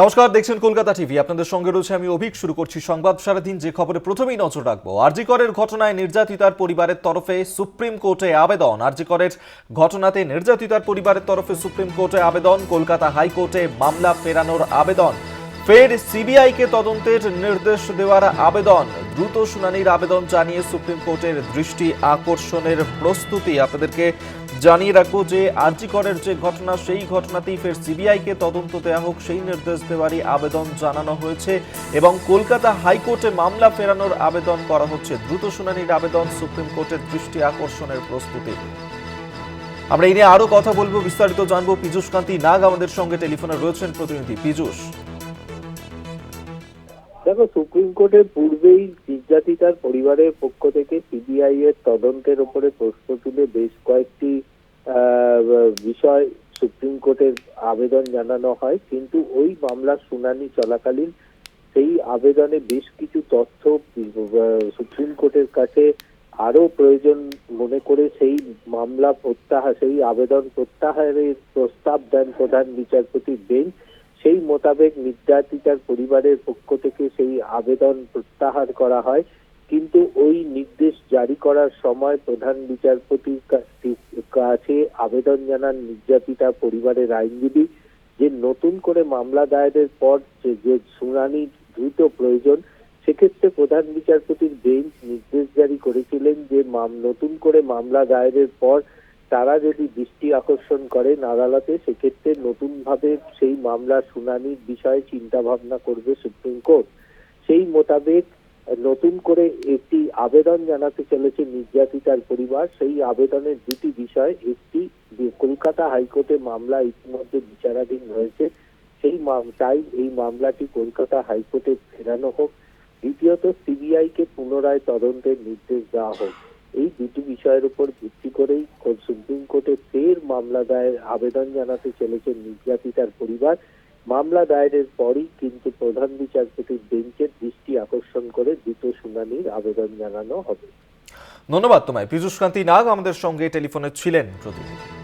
নমস্কার, দেখছেন কলকাতা টিভি। আপনাদের সঙ্গে রয়েছে আমি অভিক। শুরু করছি সংবাদ সারাদিন, যে খবরে প্রথমেই নজর রাখব। আরজিকরের ঘটনায় নির্যাতিতার পরিবারের তরফে সুপ্রিম কোর্টে আবেদন। আরজিকরের ঘটনাতে নির্যাতিতার পরিবারের তরফে সুপ্রিম কোর্টে আবেদন। কলকাতা হাইকোর্টে মামলা ফেরানোর আবেদন। ফের সিবিআইকে তদন্তের নির্দেশ দেওয়ার আবেদন। দ্রুত শুনানির আবেদন জানিয়ে সুপ্রিম কোর্টের দৃষ্টি আকর্ষণের প্রস্তুতি। আপনাদেরকে জানিয়ে রাখব যে আর্জিকরের যে ঘটনা, সেই ঘটনাতেই ফের সিবিআইকে তদন্ত দেওয়া হোক, সেই নির্দেশ দেওয়ারই আবেদন জানানো হয়েছে এবং কলকাতা হাইকোর্টে মামলা ফেরানোর আবেদন করা হচ্ছে। দ্রুত শুনানির আবেদন সুপ্রিম কোর্টের দৃষ্টি আকর্ষণের প্রস্তুতি। আমরা এই নিয়ে আরও কথা বলব, বিস্তারিত জানব। পীযুষ কান্তি নাগ আমাদের সঙ্গে টেলিফোনে রয়েছেন প্রতিনিধি। পীযুষ। দেখো সুপ্রিম কোর্টের পূর্বেই নির্যাতিতার পরিবারের পক্ষ থেকে সিবিআই এর তদন্তের উপরে প্রশ্ন তুলে বেশ কয়েকটি বিষয় সুপ্রিম কোর্টের আবেদন জানানো হয়। কিন্তু ওই মামলার শুনানি চলাকালীন সেই আবেদনে বেশ কিছু তথ্য সুপ্রিম কোর্টের কাছে আরও প্রয়োজন মনে করে সেই মামলা প্রত্যাহার সেই আবেদন প্রত্যাহারের প্রস্তাব দেন প্রধান বিচারপতি বেঞ্চ। সেই মোতাবেক নির্যাতিতার পরিবারের পক্ষ থেকে সেই আবেদন প্রত্যাহার করা হয়। কিন্তু ওই নির্দেশ জারি করার সময় প্রধান বিচারপতির কাছ- আবেদন জানান নির্যাতিতা পরিবারের আইনজীবী যে নতুন করে মামলা দায়েরের পর যে শুনানি দ্রুত প্রয়োজন, সেক্ষেত্রে প্রধান বিচারপতির বেঞ্চ নির্দেশ জারি করেছিলেন যে নতুন করে মামলা দায়েরের পর তারা যদি দৃষ্টি আকর্ষণ করেন আদালতে সেক্ষেত্রে নতুন ভাবে সেই মামলার শুনানির বিষয়ে চিন্তা ভাবনা করবে সুপ্রিম কোর্ট। সেই মোতাবেক নতুন করে একটি আবেদন জানাতে চলেছে নির্যাতিতার পরিবার। সেই আবেদনের দুটি বিষয়, একটি কলকাতা হাইকোর্টে মামলা ইতিমধ্যে বিচারাধীন রয়েছে, সেই চাই এই মামলাটি কলকাতা হাইকোর্টে ফেরানো হোক। দ্বিতীয়ত সিবিআই কে পুনরায় তদন্তের নির্দেশ দেওয়া হোক। এই দুটি বিষয়ের উপর ভিত্তি করেই সুপ্রিম কোর্টে ফের মামলা দায়ের আবেদন জানাতে চলেছে নির্যাতিতার পরিবার। মামলা দায়েরের পরই কিন্তু প্রধান বিচারপতির বেঞ্চের দৃষ্টি আকর্ষণ করে দ্রুত শুনানির আবেদন জানানো হবে। ধন্যবাদ তোমায়। পীযুষ কান্তি নাগ আমাদের সঙ্গে টেলিফোনে ছিলেন প্রতিনিধি